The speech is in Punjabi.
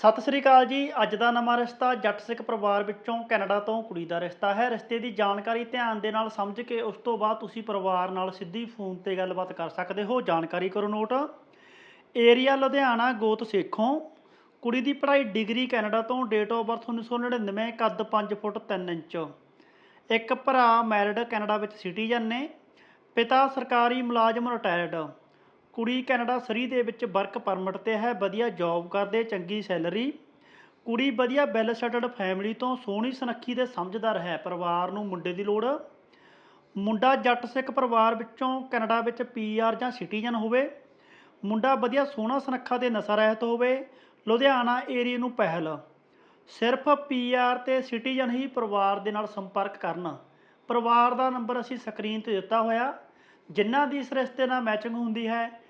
ਸਤਿ ਸ੍ਰੀ ਅਕਾਲ ਜੀ। ਅੱਜ ਦਾ ਨਵਾਂ ਰਿਸ਼ਤਾ ਜੱਟ ਸਿੱਖ ਪਰਿਵਾਰ ਵਿੱਚੋਂ ਕੈਨੇਡਾ ਤੋਂ ਕੁੜੀ ਦਾ ਰਿਸ਼ਤਾ ਹੈ। ਰਿਸ਼ਤੇ ਦੀ ਜਾਣਕਾਰੀ ਧਿਆਨ ਦੇ ਨਾਲ ਸਮਝ ਕੇ ਉਸ ਤੋਂ ਬਾਅਦ ਤੁਸੀਂ ਪਰਿਵਾਰ ਨਾਲ ਸਿੱਧੀ ਫੋਨ ਤੇ ਗੱਲਬਾਤ ਕਰ ਸਕਦੇ ਹੋ। ਜਾਣਕਾਰੀ ਕਰੋ ਨੋਟ। ਏਰੀਆ ਲੁਧਿਆਣਾ, ਗੋਤ ਸੇਖੋਂ। ਕੁੜੀ ਦੀ ਪੜ੍ਹਾਈ ਡਿਗਰੀ ਕੈਨੇਡਾ ਤੋਂ ਡੇਟ ਆਫ ਬਰਥ 1999 ਕੱਦ 5 ਫੁੱਟ 3 ਇੰਚ। ਇੱਕ ਭਰਾ ਮੈਰਿਡ ਕੈਨੇਡਾ ਵਿੱਚ ਸਿਟੀਜ਼ਨ ਨੇ। ਪਿਤਾ ਸਰਕਾਰੀ ਮੁਲਾਜ਼ਮ ਰਿਟਾਇਰਡ ਕੁੜੀ ਕੈਨੇਡਾ ਸਰੀ ਦੇ ਵਿੱਚ ਵਰਕ ਪਰਮਿਟ ਤੇ ਹੈ, ਵਧੀਆ ਜੌਬ ਕਰਦੇ, ਚੰਗੀ ਸੈਲਰੀ। ਕੁੜੀ ਵਧੀਆ ਵੈਲ ਸੈਟਲਡ ਫੈਮਿਲੀ ਤੋਂ ਸੋਹਣੀ ਸੁਨੱਖੀ ਤੇ ਸਮਝਦਾਰ ਹੈ, ਪਰਿਵਾਰ ਨੂੰ ਮੁੰਡੇ ਦੀ ਲੋੜ। ਮੁੰਡਾ ਜੱਟ ਸਿੱਖ ਪਰਿਵਾਰ ਵਿੱਚੋਂ ਕੈਨੇਡਾ ਵਿੱਚ ਪੀਆਰ ਜਾਂ ਸਿਟੀਜ਼ਨ ਹੋਵੇ। ਮੁੰਡਾ ਵਧੀਆ ਸੋਹਣਾ ਸੁਨੱਖਾ ਤੇ ਨਸ਼ਾ ਰਹਿਤ ਹੋਵੇ, ਲੁਧਿਆਣਾ ਏਰੀਆ ਨੂੰ ਪਹਿਲ। ਸਿਰਫ ਪੀਆਰ ਤੇ ਸਿਟੀਜ਼ਨ ਹੀ ਪਰਿਵਾਰ ਦੇ ਨਾਲ ਸੰਪਰਕ ਕਰਨ। ਪਰਿਵਾਰ ਦਾ ਨੰਬਰ ਅਸੀਂ ਸਕਰੀਨ ਤੇ ਦਿੱਤਾ ਹੋਇਆ। ਜਿਨ੍ਹਾਂ ਦੀ ਇਸ ਰਿਸ਼ਤੇ ਨਾਲ ਮੈਚਿੰਗ ਹੁੰਦੀ ਹੈ